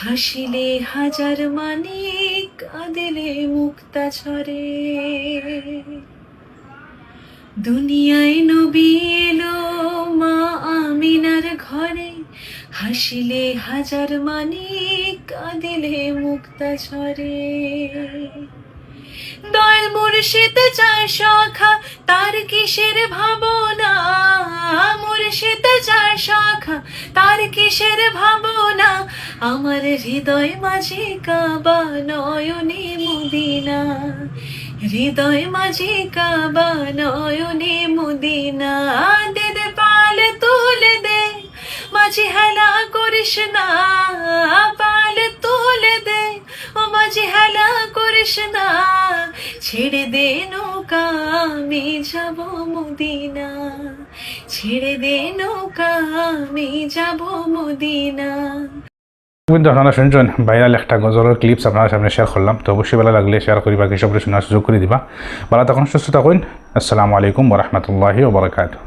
হাসিলে হাজার মানে কাঁদিলে মুক্তা ঝরে। দুনিয়ায় নবী এলো মা আমিনার ঘরে, হাসিলে হাজার মানে কাঁদিলে মুক্তা ঝরে। দয়াল মুর্শিদ চার শাখা, তার কিসের ভাবনা? মুর্শিদ চার শাখা, তার কিসের ভাবনা? আমার হৃদয় মাঝে কাবা নয়নে মুদিনা। হৃদয় মাঝে কাবা নয়নে মুদিনা। দে দে পাল তুলে দে, মাঝে হেলা করিস না। পাল তুলে দে, ও মাঝে হেলা করিস না। ছেড়ে দে নৌকা, আমি যাব মুদিনা। ছেড়ে দে নৌকা, আমি যাব মদিনা। কিন্তু আপনারা শুনছেন ভাইরাল একটা গজলের ক্লিপস আপনার সামনে শেয়ার করলাম। তো অবশ্যই ভালো লাগলে শেয়ার করি বাকি সবরে শোনার সুযোগ করে দিবা। ভালো তখন সুস্থ থাকুন। আসসালামু আলাইকুম ওরহমতুল্লাহি ওবরাকাতু